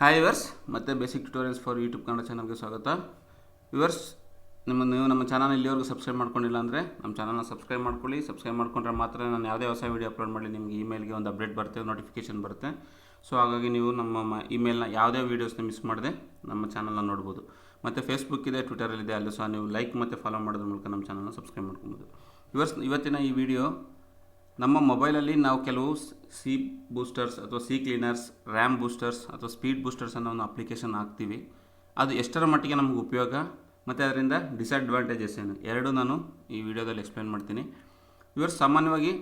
Hi viewers ಮತ್ತು basic tutorials for YouTube Kannada ಚಾನಲ್ಗೆ ಸ್ವಾಗತ. ವಿವರ್ಸ್ ನಿಮ್ಮ ನೀವು ನಮ್ಮ ಚಾನಲ್ ಇಲ್ಲಿವರೆಗೂ ಸಬ್ಸ್ಕ್ರೈಬ್ ಮಾಡ್ಕೊಂಡಿಲ್ಲ ಅಂದರೆ ನಮ್ಮ ಚಾನಲ್ನ ಸಬ್ಸ್ಕ್ರೈಬ್ ಮಾಡ್ಕೊಳ್ಳಿ. ಸಬ್ಸ್ಕ್ರೈಬ್ ಮಾಡ್ಕೊಂಡ್ರೆ ಮಾತ್ರ ನಾನು ಯಾವುದೇ ಹೊಸ ವೀಡಿಯೋ ಅಪ್ಲೋಡ್ ಮಾಡಲಿ, ನಿಮಗೆ ಇಮೇಲ್ಗೆ ಒಂದು ಅಪ್ಡೇಟ್ ಬರುತ್ತೆ ನೋಟಿಫಿಕೇಶನ್ ಬರುತ್ತೆ. ಸೊ ಹಾಗಾಗಿ ನೀವು ನಮ್ಮ ಇಮೇಲ್ನ ಯಾವುದೇ ವೀಡಿಯೋಸ್ನ ಮಿಸ್ ಮಾಡದೆ ನಮ್ಮ ಚಾನಲ್ನ ನೋಡ್ಬೋದು. ಮತ್ತು ಫೇಸ್ಬುಕ್ ಇದೆ ಟ್ವಿಟರಲ್ಲಿದೆ ಅಲ್ಲೂ ಸಹ ನೀವು ಲೈಕ್ ಮತ್ತು ಫಾಲೋ ಮಾಡೋದ್ರ ಮೂಲಕ ನಮ್ಮ ಚಾನಲ್ನ ಸಬ್ಸ್ಕ್ರೈಬ್ ಮಾಡ್ಕೊಬೋದು. ವಿವರ್ಸ್ ಇವತ್ತಿನ ಈ ವಿಡಿಯೋ ನಮ್ಮ ಮೊಬೈಲಲ್ಲಿ ನಾವು ಕೆಲವು ಸಿ ಬೂಸ್ಟರ್ಸ್ ಅಥವಾ ಸಿ ಕ್ಲೀನರ್ಸ್ ರ್ಯಾಮ್ ಬೂಸ್ಟರ್ಸ್ ಅಥವಾ ಸ್ಪೀಡ್ ಬೂಸ್ಟರ್ಸ್ ಅನ್ನೋ ಒಂದು ಅಪ್ಲಿಕೇಶನ್ ಹಾಕ್ತೀವಿ. ಅದು ಎಷ್ಟರ ಮಟ್ಟಿಗೆ ನಮಗೆ ಉಪಯೋಗ, ಮತ್ತು ಅದರಿಂದ ಡಿಸ್ಅಡ್ವಾಂಟೇಜಸ್ ಏನು? ಎರಡೂ ನಾನು ಈ ವಿಡಿಯೋದಲ್ಲಿ ಎಕ್ಸ್ಪ್ಲೇನ್ ಮಾಡ್ತೀನಿ. ಇವರು ಸಾಮಾನ್ಯವಾಗಿ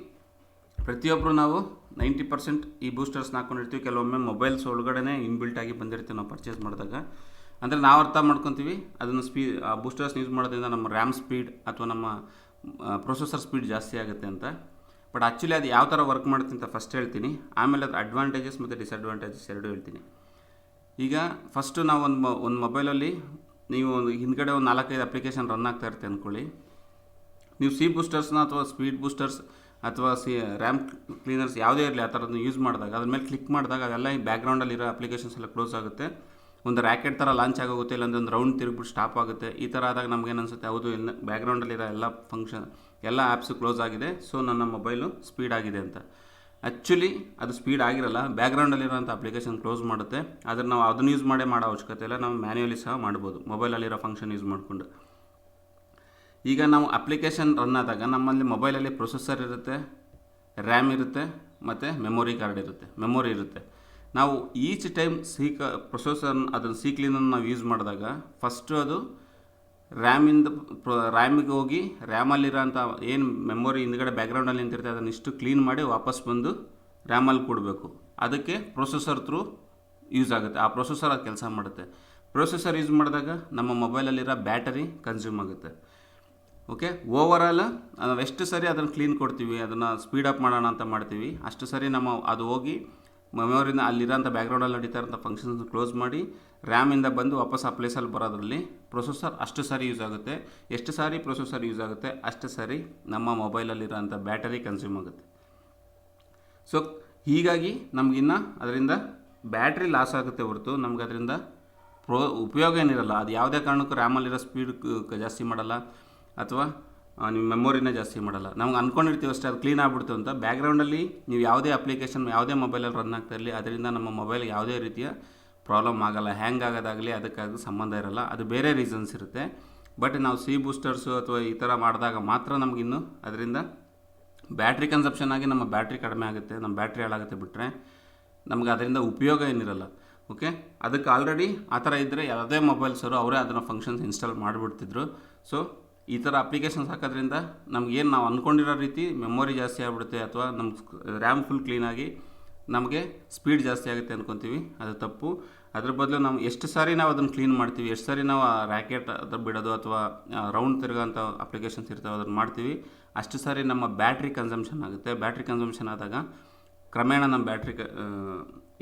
ಪ್ರತಿಯೊಬ್ಬರು ನಾವು ನೈಂಟಿ ಪರ್ಸೆಂಟ್ ಈ ಬೂಸ್ಟರ್ಸ್ನ ಹಾಕೊಂಡಿರ್ತೀವಿ. ಕೆಲವೊಮ್ಮೆ ಮೊಬೈಲ್ಸ್ ಒಳಗಡೆ ಇನ್ಬಿಲ್ಟ್ ಆಗಿ ಬಂದಿರ್ತೀವಿ ನಾವು ಪರ್ಚೇಸ್ ಮಾಡಿದಾಗ. ಅಂದರೆ ನಾವು ಅರ್ಥ ಮಾಡ್ಕೊತೀವಿ, ಅದನ್ನು ಸ್ಪೀ ಬೂಸ್ಟರ್ಸ್ ಯೂಸ್ ಮಾಡೋದ್ರಿಂದ ನಮ್ಮ ರ್ಯಾಮ್ ಸ್ಪೀಡ್ ಅಥವಾ ನಮ್ಮ ಪ್ರೊಸೆಸರ್ ಸ್ಪೀಡ್ ಜಾಸ್ತಿ ಆಗುತ್ತೆ ಅಂತ. ಬಟ್ ಆ್ಯಕ್ಚುಲಿ ಅದು ಯಾವ ಥರ ವರ್ಕ್ ಮಾಡುತ್ತೆ ಅಂತ ಫಸ್ಟ್ ಹೇಳ್ತೀನಿ. ಆಮೇಲೆ ಅದು ಅಡ್ವಾಂಟೇಜಸ್ ಮತ್ತು ಡಿಸ್ಅಡ್ವಾಂಟೇಜಸ್ ಎರಡೂ ಹೇಳ್ತೀನಿ. ಈಗ ಫಸ್ಟು ನಾವು ಒಂದು ಒಂದು ಮೊಬೈಲಲ್ಲಿ ನೀವು ಒಂದು ಹಿಂದ್ಗಡೆ ಒಂದು ನಾಲ್ಕೈದು ಅಪ್ಲಿಕೇಶನ್ ರನ್ ಆಗ್ತಾ ಇರುತ್ತೆ ಅಂದ್ಕೊಳ್ಳಿ ನೀವು ಸಿ ಬೂಸ್ಟರ್ಸ್ನ ಅಥವಾ ಸ್ಪೀಡ್ ಬೂಸ್ಟರ್ಸ್ ಅಥವಾ ಸಿ ರ್ಯಾಮ್ ಕ್ಲೀನರ್ಸ್ ಯಾವುದೇ ಇರಲಿ ಆ ಥರದ್ದು ಯೂಸ್ ಮಾಡಿದಾಗ, ಅದ್ರ ಮೇಲೆ ಕ್ಲಿಕ್ ಮಾಡಿದಾಗ ಅದೆಲ್ಲ ಈ ಬ್ಯಾಕ್ಗ್ರೌಂಡಲ್ಲಿರೋ ಅಪ್ಲಿಕೇಶನ್ಸ್ ಎಲ್ಲ ಕ್ಲೋಸ್ ಆಗುತ್ತೆ. ಒಂದು ರ್ಯಾಕೆಟ್ ಥರ ಲಾಂಚ್ ಆಗೋಗುತ್ತೆ, ಇಲ್ಲಾಂದ್ರೆ ಒಂದು ರೌಂಡ್ ತಿರುಗ್ಬಿಟ್ಟು ಸ್ಟಾಪ್ ಆಗುತ್ತೆ. ಈ ಥರ ಆದಾಗ ನಮ್ಗೆ ಏನು ಅನ್ಸುತ್ತೆ? ಹೌದು ಇಲ್ಲ ಬ್ಯಾಕ್ಗ್ರೌಂಡಲ್ಲಿರೋ ಎಲ್ಲ ಫಂಕ್ಷನ್ ಎಲ್ಲ ಆ್ಯಪ್ಸು ಕ್ಲೋಸ್ ಆಗಿದೆ. ಸೊ ನನ್ನ ಮೊಬೈಲು ಸ್ಪೀಡ್ ಆಗಿದೆ ಅಂತ. ಆ್ಯಕ್ಚುಲಿ ಅದು ಸ್ಪೀಡ್ ಆಗಿರಲ್ಲ. ಬ್ಯಾಕ್ಗ್ರೌಂಡಲ್ಲಿರೋಂಥ ಅಪ್ಲಿಕೇಶನ್ ಕ್ಲೋಸ್ ಮಾಡುತ್ತೆ. ಆದರೆ ನಾವು ಅದನ್ನು ಯೂಸ್ ಮಾಡೇ ಮಾಡೋ ಅವಶ್ಯಕತೆ ಇಲ್ಲ. ನಾವು ಮ್ಯಾನ್ಯಲಿ ಸಹ ಮಾಡ್ಬೋದು. ಮೊಬೈಲಲ್ಲಿರೋ ಫಂಕ್ಷನ್ ಯೂಸ್ ಮಾಡಿಕೊಂಡು. ಈಗ ನಾವು ಅಪ್ಲಿಕೇಶನ್ ರನ್ ಆದಾಗ ನಮ್ಮಲ್ಲಿ ಮೊಬೈಲಲ್ಲಿ ಪ್ರೊಸೆಸರ್ ಇರುತ್ತೆ ರ್ಯಾಮ್ ಇರುತ್ತೆ, ಮತ್ತು ಮೆಮೊರಿ ಕಾರ್ಡ್ ಇರುತ್ತೆ. ಮೆಮೊರಿ ಇರುತ್ತೆ. ನಾವು ಈಚ್ ಟೈಮ್ ಸೀಕ ಪ್ರೊಸೆಸರ್ ಅದನ್ನು ಸೀಕ್ಲಿನ ನಾವು ಯೂಸ್ ಮಾಡಿದಾಗ ಫಸ್ಟು ಅದು ರ್ಯಾಮಿಂದ ರ್ಯಾಮಿಗೆ ಹೋಗಿ ರ್ಯಾಮಲ್ಲಿರೋಂಥ ಏನು ಮೆಮೊರಿ ಹಿಂದ್ಗಡೆ ಬ್ಯಾಕ್ಗ್ರೌಂಡಲ್ಲಿ ನಿಂತಿರುತ್ತೆ ಅದನ್ನು ಇಷ್ಟು ಕ್ಲೀನ್ ಮಾಡಿ ವಾಪಸ್ ಬಂದು ರ್ಯಾಮಲ್ಲಿ ಕೊಡಬೇಕು. ಅದಕ್ಕೆ ಪ್ರೊಸೆಸರ್ ಥ್ರೂ ಯೂಸ್ ಆಗುತ್ತೆ. ಆ ಪ್ರೊಸೆಸರ್ ಅದು ಕೆಲಸ ಮಾಡುತ್ತೆ. ಪ್ರೊಸೆಸರ್ ಯೂಸ್ ಮಾಡಿದಾಗ ನಮ್ಮ ಮೊಬೈಲಲ್ಲಿರೋ ಬ್ಯಾಟರಿ ಕನ್ಸ್ಯೂಮ್ ಆಗುತ್ತೆ. ಓಕೆ ಓವರಾಲ್ ನಾವು ಎಷ್ಟು ಸರಿ ಅದನ್ನು ಕ್ಲೀನ್ ಕೊಡ್ತೀವಿ, ಅದನ್ನು ಸ್ಪೀಡ್ ಅಪ್ ಮಾಡೋಣ ಅಂತ ಮಾಡ್ತೀವಿ, ಅಷ್ಟು ಸರಿ ನಮ್ಮ ಅದು ಹೋಗಿ ಮೆಮೊರಿನ ಅಲ್ಲಿರೋಂಥ ಬ್ಯಾಕ್ಗ್ರೌಂಡಲ್ಲಿ ನಡೀತಾ ಇರೋಂಥ ಫಂಕ್ಷನ್ಸ್ ಕ್ಲೋಸ್ ಮಾಡಿ ರ್ಯಾಮಿಂದ ಬಂದು ವಾಪಸ್ ಆ ಪ್ಲೇಸಲ್ಲಿ ಬರೋದ್ರಲ್ಲಿ ಪ್ರೊಸೆಸರ್ ಅಷ್ಟು ಸಾರಿ ಯೂಸ್ ಆಗುತ್ತೆ. ಎಷ್ಟು ಸಾರಿ ಪ್ರೊಸೆಸರ್ ಯೂಸ್ ಆಗುತ್ತೆ, ಅಷ್ಟು ಸಾರಿ ನಮ್ಮ ಮೊಬೈಲಲ್ಲಿರೋಂಥ ಬ್ಯಾಟರಿ ಕನ್ಸ್ಯೂಮ್ ಆಗುತ್ತೆ. ಸೊ ಹೀಗಾಗಿ ನಮಗಿನ್ನ ಅದರಿಂದ ಬ್ಯಾಟ್ರಿ ಲಾಸ್ ಆಗುತ್ತೆ ಹೊರತು ನಮ್ಗೆ ಅದರಿಂದ ಪ್ರೋ ಉಪಯೋಗ ಏನಿರಲ್ಲ. ಅದು ಯಾವುದೇ ಕಾರಣಕ್ಕೂ ರ್ಯಾಮಲ್ಲಿರೋ ಸ್ಪೀಡ್ ಜಾಸ್ತಿ ಮಾಡಲ್ಲ. ಅಥವಾ ನಿಮ್ಮ ಮೆಮೊರಿನೇ ಜಾಸ್ತಿ ಮಾಡಲ್ಲ. ನಮ್ಗೆ ಅನ್ಕೊಂಡಿರ್ತೀವಿ ಅಷ್ಟೇ, ಅದು ಕ್ಲೀನ್ ಆಗಿಬಿಡ್ತು ಅಂತ. ಬ್ಯಾಕ್ಗ್ರೌಂಡಲ್ಲಿ ನೀವು ಯಾವುದೇ ಅಪ್ಲಿಕೇಶನ್ ಯಾವುದೇ ಮೊಬೈಲಲ್ಲಿ ರನ್ ಆಗ್ತಾ ಇರಲಿ, ಅದರಿಂದ ನಮ್ಮ ಮೊಬೈಲ್ ಯಾವುದೇ ರೀತಿಯ ಪ್ರಾಬ್ಲಮ್ ಆಗಲ್ಲ. ಹ್ಯಾಂಗ್ ಆಗೋದಾಗಲಿ ಅದಕ್ಕಾಗಿ ಸಂಬಂಧ ಇರಲ್ಲ. ಅದು ಬೇರೆ ರೀಸನ್ಸ್ ಇರುತ್ತೆ. ಬಟ್ ನಾವು ಸಿ ಬೂಸ್ಟರ್ಸು ಅಥವಾ ಈ ಥರ ಮಾಡಿದಾಗ ಮಾತ್ರ ನಮಗಿನ್ನು ಅದರಿಂದ ಬ್ಯಾಟ್ರಿ ಕನ್ಸಪ್ಷನ್ ಆಗಿ ನಮ್ಮ ಬ್ಯಾಟ್ರಿ ಕಡಿಮೆ ಆಗುತ್ತೆ ನಮ್ಮ ಬ್ಯಾಟ್ರಿ ಹಾಳಾಗುತ್ತೆ ಬಿಟ್ಟರೆ ನಮ್ಗೆ ಅದರಿಂದ ಉಪಯೋಗ ಏನಿರಲ್ಲ. ಓಕೆ ಅದಕ್ಕೆ ಆಲ್ರೆಡಿ ಆ ಥರ ಇದ್ದರೆ ಯಾವುದೇ ಮೊಬೈಲ್ಸರು ಅವರೇ ಅದನ್ನು ಫಂಕ್ಷನ್ಸ್ ಇನ್ಸ್ಟಾಲ್ ಮಾಡಿಬಿಡ್ತಿದ್ರು. ಸೊ ಈ ಥರ ಅಪ್ಲಿಕೇಶನ್ಸ್ ಹಾಕೋದ್ರಿಂದ ನಮಗೇನು ನಾವು ಅಂದ್ಕೊಂಡಿರೋ ರೀತಿ ಮೆಮೊರಿ ಜಾಸ್ತಿ ಆಗಿಬಿಡುತ್ತೆ ಅಥವಾ ನಮ್ಮ ರ್ಯಾಮ್ ಫುಲ್ ಕ್ಲೀನಾಗಿ ನಮಗೆ ಸ್ಪೀಡ್ ಜಾಸ್ತಿ ಆಗುತ್ತೆ ಅಂದ್ಕೊತೀವಿ ಅದು ತಪ್ಪು. ಅದ್ರ ಬದಲು ನಾವು ಎಷ್ಟು ಸಾರಿ ನಾವು ಅದನ್ನು ಕ್ಲೀನ್ ಮಾಡ್ತೀವಿ, ಎಷ್ಟು ಸಾರಿ ನಾವು ಆ ರ್ಯಾಕೆಟ್ ಅದ್ರ ಬಿಡೋದು ಅಥವಾ ರೌಂಡ್ ತಿರುಗೋಂಥ ಅಪ್ಲಿಕೇಶನ್ಸ್ ಇರ್ತವೆ ಅದನ್ನು ಮಾಡ್ತೀವಿ, ಅಷ್ಟು ಸಾರಿ ನಮ್ಮ ಬ್ಯಾಟ್ರಿ ಕನ್ಸಂಪ್ಷನ್ ಆಗುತ್ತೆ. ಬ್ಯಾಟ್ರಿ ಕನ್ಸಂಪ್ಷನ್ ಆದಾಗ ಕ್ರಮೇಣ ನಮ್ಮ ಬ್ಯಾಟ್ರಿ ಕ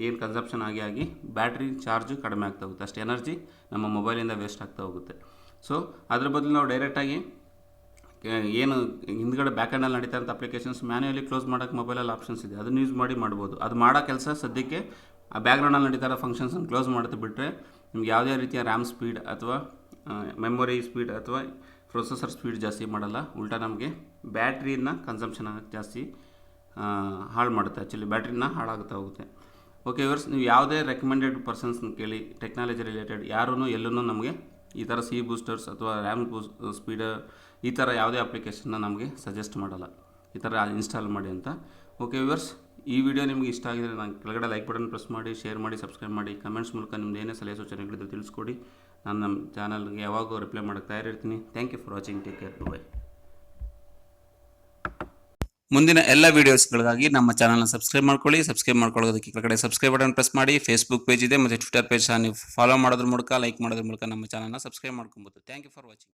ಏನು ಕನ್ಸಂಪ್ಷನ್ ಆಗಿ ಆಗಿ ಬ್ಯಾಟ್ರಿ ಚಾರ್ಜು ಕಡಿಮೆ ಆಗ್ತಾ ಹೋಗುತ್ತೆ. ಅಷ್ಟು ಎನರ್ಜಿ ನಮ್ಮ ಮೊಬೈಲಿಂದ ವೇಸ್ಟ್ ಆಗ್ತಾ ಹೋಗುತ್ತೆ. ಸೊ ಅದ್ರ ಬದಲು ನಾವು ಡೈರೆಕ್ಟಾಗಿ ಏನು ಹಿಂದ್ಗಡೆ ಬ್ಯಾಕೆಂಡಲ್ಲಿ ನಡೀತಾ ಇರೋಂಥ ಅಪ್ಲಿಕೇಶನ್ಸ್ ಮ್ಯಾನ್ಯಲಿ ಕ್ಲೋಸ್ ಮಾಡೋಕ್ಕೆ ಮೊಬೈಲಲ್ಲಿ ಆಪ್ಷನ್ಸ್ ಇದೆ. ಅದನ್ನು ಯೂಸ್ ಮಾಡಿ ಮಾಡ್ಬೋದು. ಅದು ಮಾಡೋ ಕೆಲಸ ಸದ್ಯಕ್ಕೆ ಆ ಬ್ಯಾಕ್ಗ್ರೌಂಡಲ್ಲಿ ನಡೀತಾ ಇರೋ ಫಂಕ್ಷನ್ಸನ್ನು ಕ್ಲೋಸ್ ಮಾಡುತ್ತೆ ಬಿಟ್ಟರೆ ನಿಮ್ಗೆ ಯಾವುದೇ ರೀತಿಯ ರ್ಯಾಮ್ ಸ್ಪೀಡ್ ಅಥವಾ ಮೆಮೊರಿ ಸ್ಪೀಡ್ ಅಥವಾ ಪ್ರೊಸೆಸರ್ ಸ್ಪೀಡ್ ಜಾಸ್ತಿ ಮಾಡಲ್ಲ. ಉಲ್ಟಾ ನಮಗೆ ಬ್ಯಾಟ್ರಿನ ಕನ್ಸಂಪ್ಷನ್ ಆಗೋಕ್ಕೆ ಜಾಸ್ತಿ ಹಾಳು ಮಾಡುತ್ತೆ. ಆ್ಯಕ್ಚುಲಿ ಬ್ಯಾಟ್ರಿನ ಹಾಳಾಗುತ್ತಾ ಹೋಗುತ್ತೆ. ಓಕೆ ಇವರ್ಸ್ ನೀವು ಯಾವುದೇ ರೆಕಮೆಂಡೆಡ್ ಪರ್ಸನ್ಸ್ನ ಕೇಳಿ ಟೆಕ್ನಾಲಜಿ ರಿಲೇಟೆಡ್ ಯಾರೂ ಎಲ್ಲೂ ನಮಗೆ ಈ ಥರ ಸಿ ಬೂಸ್ಟರ್ಸ್ ಅಥವಾ ರ್ಯಾಮ್ ಬೂಸ್ ಸ್ಪೀಡ್ ಈ ಥರ ಯಾವುದೇ ಅಪ್ಲಿಕೇಶನ್ನ ನಮಗೆ ಸಜೆಸ್ಟ್ ಮಾಡಲ್ಲ. ಈ ಥರ ಇನ್ಸ್ಟಾಲ್ ಮಾಡಿ ಅಂತ. ಓಕೆ ವಿವರ್ಸ್ ಈ ವಿಡಿಯೋ ನಿಮಗೆ ಇಷ್ಟ ಆಗಿದ್ರೆ ನಾನು ಕೆಳಗಡೆ ಲೈಕ್ ಬಟನ್ ಪ್ರೆಸ್ ಮಾಡಿ, ಶೇರ್ ಮಾಡಿ, ಸಬ್ಸ್ಕ್ರೈಬ್ ಮಾಡಿ. ಕಮೆಂಟ್ಸ್ ಮೂಲಕ ನಿಮ್ದು ಏನೇ ಸಲಹೆ ಸೂಚನೆಗಳಿದ್ರೆ ತಿಳಿಸ್ಕೊಡಿ. ನಾನು ನಮ್ಮ ಚಾನಲ್ಗೆ ಯಾವಾಗೂ ರಿಪ್ಲೈ ಮಾಡೋಕ್ಕೆ ತಯಾರಿರ್ತೀನಿ. Thank you for watching. Take care. Bye ಮುಂದಿನ ಎಲ್ಲ ವೀಡಿಯೋಸ್ಗಳಿಗಾಗಿ ನಮ್ಮ ಚಾನಲ್ನ ಸಬ್ಸ್ಕ್ರೈಬ್ ಮಾಡ್ಕೊಳ್ಳಿ. ಸಬ್ಸ್ಕ್ರೈಬ್ ಮಾಡ್ಕೊಳ್ಳೋದಕ್ಕೆ ಕೆಳಗಡೆ ಸಬ್ಸ್ಕ್ರೈಬ್ ಬಟನ್ ಪ್ರೆಸ್ ಮಾಡಿ. ಫೇಸ್ಬುಕ್ ಪೇಜ್ ಇದೆ. ಮತ್ತು ಟ್ವಿಟರ್ ಪೇಜ್ ನೀವು ಫಾಲೋ ಮಾಡೋದ್ರ ಮೂಲಕ ಲೈಕ್ ಮಾಡೋದ್ರ ಮೂಲಕ ನಮ್ಮ ಚಾನಲ್ನ ಸಬ್ಸ್ಕ್ರೈಬ್ ಮಾಡ್ಕೊಬೋದು. Thank you for watching